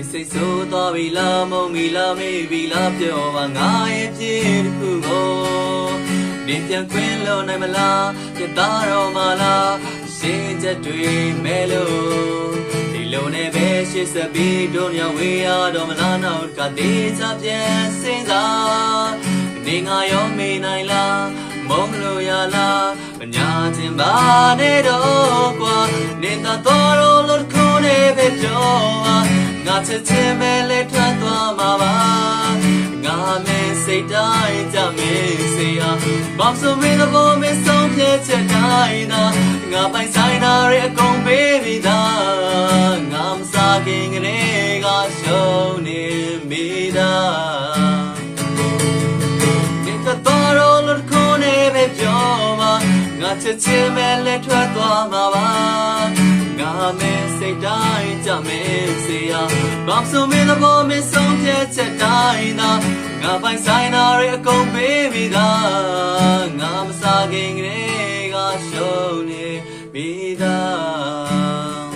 နေစိတ်ဆိုးသွားပြီလားမုံပြီလားမေးပြီလားပြောပါငါရဲ့ပြည့်တစ်ခုကိုနေပြန်ခွင့်လို့နိုင်မလားပြတ်သားတော့မလားရှင်းချက်တွေမဲလို့ဒီလိုနဲ့ပဲရှစ်ဆက်ပြီးတို့ညဝေးရတော့မလားနောက်ကတေးချပြန်စင်စားနေငါရောမေးနိုင်လားမုံလို့ရလားမညာခြင်းပါနဲ့တော့ကွာနေတာတော်လို့လို့ခုနေပဲပြောပါငါ ချက်ချင်းပဲလဲထွက်သွားမှာပါငါနဲ့စိတ်တိုင်းကြမေးစရာဘာဆိုမင်းဘောမဆုံးဖြတ်ချက်တိုင်းသာငါပိုင်ဆိုင်တာရဲ့အကုန်ပေးပြီးသားငါမစားခင်ကလေးကရှုံးနေမိတာဒီကတော့လို့ခုနေပဲပြောမှာငါချက်ချင်းပဲလဲထွက်သွားမှာပါငါနဲ့စိတ်တိုင်းကြမေးစရာ ဘာလို့မင်းတော့မဆုံးဖြတ်ချက်တိုင်းသာငါပိုင်ဆိုင်တာတွေအကုန်ပေးပြီးသားငါမစားခင်ကလေးကရှုံးနေပြီးသား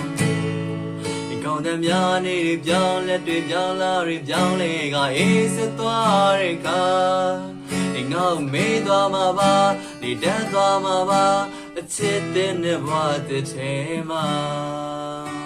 ဒီကောင်းတဲ့များနေပြောင်းလက်တွေပြောင်းလာတွေပြောင်းလေကအေးစသွားတဲ့ခါဒီငေါမေးသွားမှာပါဒီတန်းသွားမှာပါအချစ်တဲ့နဲ့ဘဝတစ်ထဲမှာ